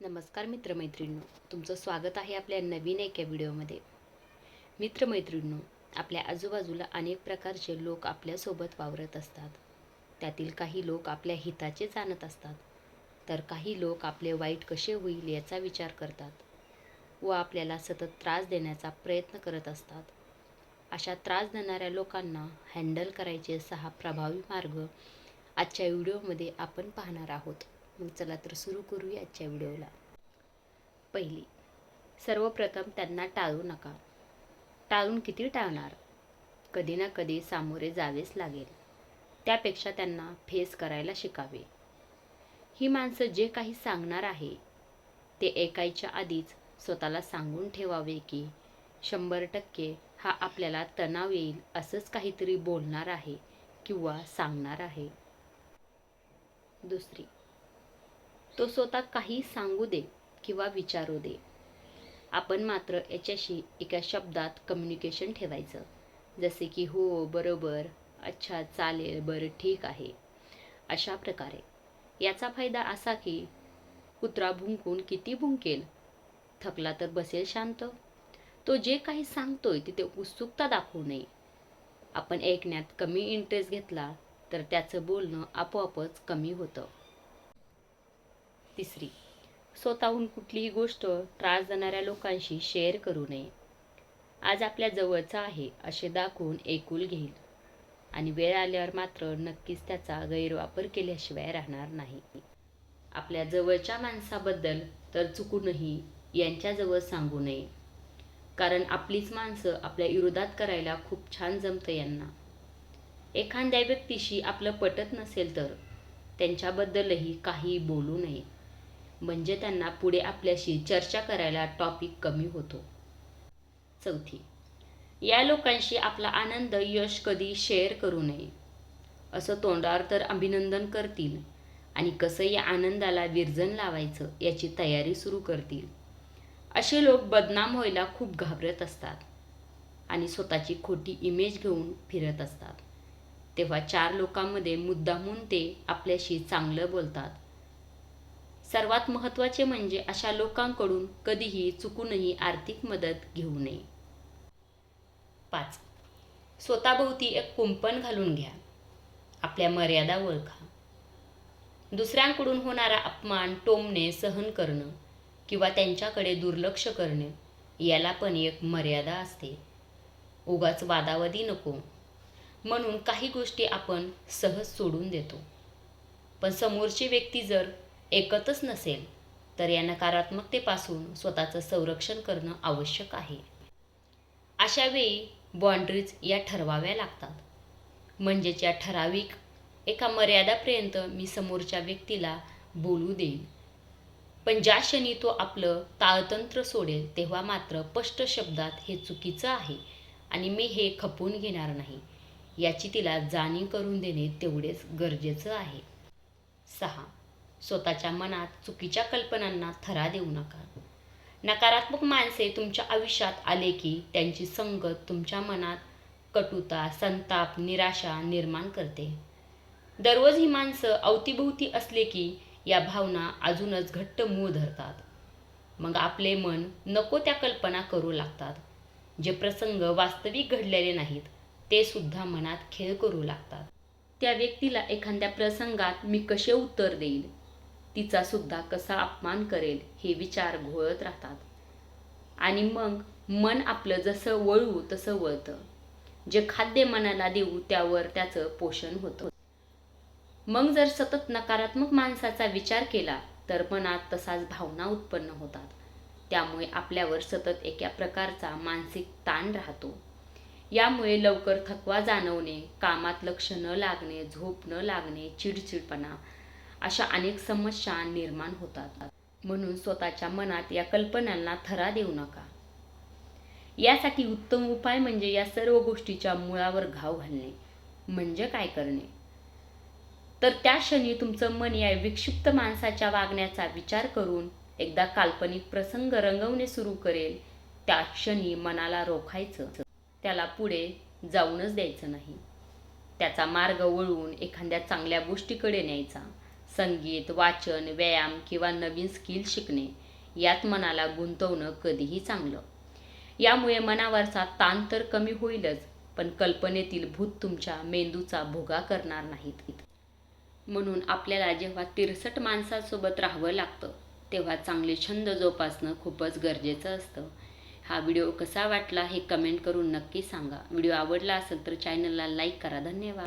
नमस्कार मित्रमैत्रिणींनो तुमचं स्वागत आहे आपल्या नवीन एका व्हिडिओमध्ये. मित्रमैत्रिणींनो आपल्या आजूबाजूला अनेक प्रकारचे लोक आपल्यासोबत वावरत असतात. त्यातील काही लोक आपल्या हिताचे जाणत असतात. तर काही लोक आपले वाईट कसे होईल याचा विचार करतात व आपल्याला सतत त्रास देण्याचा प्रयत्न करत असतात. अशा त्रास देणाऱ्या लोकांना हँडल करायचे सहा प्रभावी मार्ग आजच्या व्हिडिओमध्ये आपण पाहणार आहोत. मग चला तर सुरू करूया आजच्या व्हिडिओला. पहिली सर्वप्रथम त्यांना टाळू नका. टाळून किती टाळणार? कधी ना कधी सामोरे जावेच लागेल. त्यापेक्षा त्यांना फेस करायला शिकावे. ही माणसं जे काही सांगणार आहे ते ऐकायच्या आधीच स्वतःला सांगून ठेवावे की शंभर टक्के हा आपल्याला तणाव येईल असंच काहीतरी बोलणार आहे किंवा सांगणार आहे. दुसरी तो स्वतः काही सांगू दे किंवा विचारू दे. आपण मात्र याच्याशी एका शब्दात कम्युनिकेशन ठेवायचं. जसे की हो बरोबर. अच्छा चालेल बरं ठीक आहे. अशा प्रकारे. याचा फायदा असा की कुत्रा भुंकून किती भुंकेल? थकला तर बसेल शांत. तो जे काही सांगतोय तिथे उत्सुकता दाखवू नये. आपण ऐकण्यात कमी इंटरेस्ट घेतला तर त्याचं बोलणं आपोआपच कमी होतं. तिसरी. स्वतःहून कुठलीही गोष्ट त्रास देणाऱ्या लोकांशी शेअर करू नये. आज आपल्या जवळचा आहे असे दाखवून एकूल घेईल. आणि वेळ आल्यावर मात्र नक्कीच त्याचा गैरवापर केल्याशिवाय राहणार नाही. आपल्या जवळच्या माणसाबद्दल तर चुकूनही यांच्याजवळ सांगू नये. कारण आपलीच माणसं आपल्या विरोधात करायला खूप छान जमतं यांना. एखाद्या व्यक्तीशी आपलं पटत नसेल तर त्यांच्याबद्दलही काही बोलू नये. म्हणजे त्यांना पुढे आपल्याशी चर्चा करायला टॉपिक कमी होतो. चौथी या लोकांशी आपला आनंद यश कधी शेअर करू नये. असं तोंडावर तर अभिनंदन करतील आणि कसं या आनंदाला विरजन लावायचं याची तयारी सुरू करतील. असे लोक बदनाम व्हायला खूप घाबरत असतात आणि स्वतःची खोटी इमेज घेऊन फिरत असतात. तेव्हा चार लोकांमध्ये मुद्दामून ते आपल्याशी चांगलं बोलतात. सर्वात महत्त्वाचे म्हणजे अशा लोकांकडून कधीही चुकूनही आर्थिक मदत घेऊ नये. पाच. स्वतःभोवती एक कुंपण घालून घ्या. आपल्या मर्यादा ओळखा. दुसऱ्यांकडून होणारा अपमान टोमणे सहन करणं किंवा त्यांच्याकडे दुर्लक्ष करणे याला पण एक मर्यादा असते. उगाच वादावादी नको. म्हणून काही गोष्टी आपण सहज सोडून देतो. पण समोरची व्यक्ती जर ऐकतच नसेल तर या नकारात्मकतेपासून स्वतःचं संरक्षण करणं आवश्यक आहे. अशावेळी बाँड्रीज या ठरवाव्या लागतात. म्हणजेच या ठराविक एका मर्यादापर्यंत मी समोरच्या व्यक्तीला बोलू देईन. पण ज्या क्षणी तो आपलं ताळतंत्र सोडेल तेव्हा मात्र स्पष्ट शब्दात हे चुकीचं आहे आणि मी हे खपवून घेणार नाही. याची तिला जाणीव करून देणे तेवढेच गरजेचं आहे. सहा. स्वतःच्या मनात चुकीच्या कल्पनांना थरा देऊ नका. नकारात्मक माणसे तुमच्या आयुष्यात आले की त्यांची संगत तुमच्या मनात कटुता संताप निराशा निर्माण करते. दररोज ही माणसं अवतीभोवती असले की या भावना अजूनच घट्ट मूळ धरतात. मग आपले मन नको त्या कल्पना करू लागतात. जे प्रसंग वास्तविक घडलेले नाहीत ते सुद्धा मनात खेळ करू लागतात. त्या व्यक्तीला एखाद्या प्रसंगात मी कसे उत्तर देईल? तिचा सुद्धा कसा अपमान करेल हे विचार घोळत राहतात. आणि मग मन आपलं जसं वळू तसं वळतं. जे खाद्य मनाला देऊ त्यावर त्याचं पोषण होतं. मग जर सतत नकारात्मक माणसाचा विचार केला तर मनात तसाच भावना उत्पन्न होतात. त्यामुळे आपल्यावर सतत एका प्रकारचा मानसिक ताण राहतो. यामुळे लवकर थकवा जाणवणे कामात लक्ष न लागणे झोप न लागणे चिडचिडपणा अशा अनेक समस्या निर्माण होतात. म्हणून स्वतःच्या मनात या कल्पनांना थरा देऊ नका. यासाठी उत्तम उपाय म्हणजे या सर्व गोष्टीच्या मुळावर घाव घालणे. म्हणजे काय करणे? तर त्या क्षणी तुमचं मन या विक्षिप्त माणसाच्या वागण्याचा विचार करून एकदा काल्पनिक प्रसंग रंगवणे सुरू करेल. त्या क्षणी मनाला रोखायचं. त्याला पुढे जाऊनच द्यायचं नाही. त्याचा मार्ग वळून एखाद्या चांगल्या गोष्टीकडे न्यायचा. संगीत वाचन व्यायाम किंवा नवीन स्किल शिकणे यात मनाला गुंतवणं कधीही चांगलं. यामुळे मनावरचा ताण तर कमी होईलच पण कल्पनेतील भूत तुमच्या मेंदूचा भोगा करणार नाहीत म्हणून आपल्याला जेव्हा तिरसट माणसासोबत राहावं लागतं तेव्हा चांगले छंद जोपासणं खूपच गरजेचं असतं. हा व्हिडिओ कसा वाटला हे कमेंट करून नक्की सांगा. व्हिडिओ आवडला असेल तर चॅनलला लाईक करा. धन्यवाद.